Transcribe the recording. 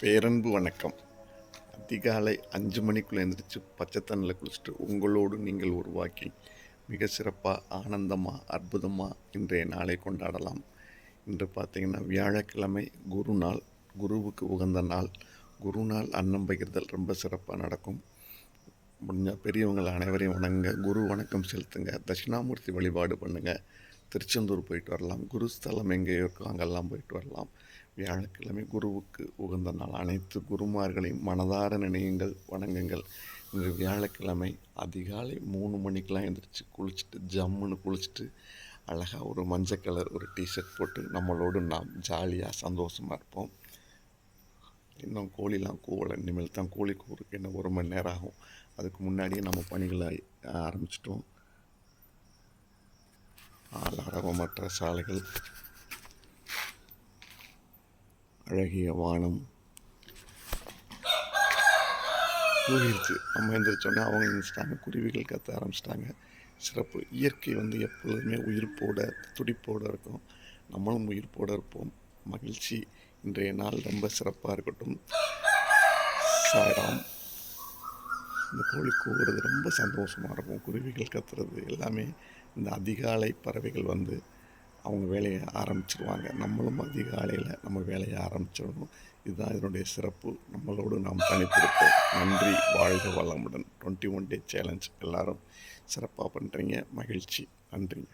பேரன்பு வணக்கம். அதிகாலை அஞ்சு மணிக்குள்ளே எழுந்திரிச்சு பச்சைத்தண்ணில் குளிச்சுட்டு உங்களோடு நீங்கள் உருவாக்கி மிக சிறப்பாக ஆனந்தமாக அற்புதமாக இன்றைய நாளை கொண்டாடலாம். இன்று பார்த்திங்கன்னா வியாழக்கிழமை குரு நாள் குருவுக்கு உகந்த நாள். குரு நாள் அன்னம் பகிர்தல் ரொம்ப சிறப்பாக நடக்கும். முடிஞ்ச பெரியவங்கள் அனைவரையும் வணங்குங்க. குரு வணக்கம் செலுத்துங்க. தட்சிணாமூர்த்தி வழிபாடு பண்ணுங்கள் திருச்செந்தூர் போயிட்டு வரலாம். குரு ஸ்தலம் இருக்கோ அங்கெல்லாம் போயிட்டு வரலாம். வியாழக்கிழமை குருவுக்கு உகந்த நாள். அனைத்து குருமார்களையும் மனதார நினையுங்கள் வணங்குங்கள். இன்று வியாழக்கிழமை அதிகாலை மூணு மணிக்கெலாம் எழுந்திரிச்சு குளிச்சுட்டு ஜம்முன்னு குளிச்சுட்டு அழகாக ஒரு மஞ்சள் கலர் ஒரு டிஷர்ட் போட்டு நம்மளோடு நாம் ஜாலியாக சந்தோஷமாக இருப்போம். இன்னும் கோழிலாம் கூவலை. இனிமேல் தான் கோழி கூறுக்கு இன்னும் ஒரு மணி நேரம் ஆகும். அதுக்கு முன்னாடியே நம்ம பணிகளை ஆரம்பிச்சிட்டோம். ஆளாடவமற்ற சாலைகள் அழகிய வானம். கூறிடுச்சு நம்ம எழுந்திரிச்சோன்னே அவங்க எழுந்திரிச்சிட்டாங்க குருவிகள் கத்த ஆரம்பிச்சிட்டாங்க. சிறப்பு. இயற்கை வந்து எப்பொழுதுமே உயிர்ப்போட துடிப்போடு இருக்கும். நம்மளும் உயிர்ப்போடு இருப்போம். மகிழ்ச்சி. இன்றைய நாள் ரொம்ப சிறப்பாக இருக்கட்டும். சாராம் இந்த கோழி கூவுறது ரொம்ப சந்தோஷமாக இருக்கும். குருவிகள் கத்துறது எல்லாமே இந்த அதிகாலை பறவைகள் வந்து அவங்க வேலையை ஆரம்பிச்சிருவாங்க. நம்மளும் அதிகாலையில் நம்ம வேலையை ஆரம்பிச்சிடணும். இதுதான் இதனுடைய சிறப்பு. நம்மளோடு நாம் தனித்திருப்போம் நன்றி. வாழ்க வளமுடன். Twenty one day challenge. எல்லாரும் சிறப்பாக பண்ணுறீங்க மகிழ்ச்சி. நன்றிங்க.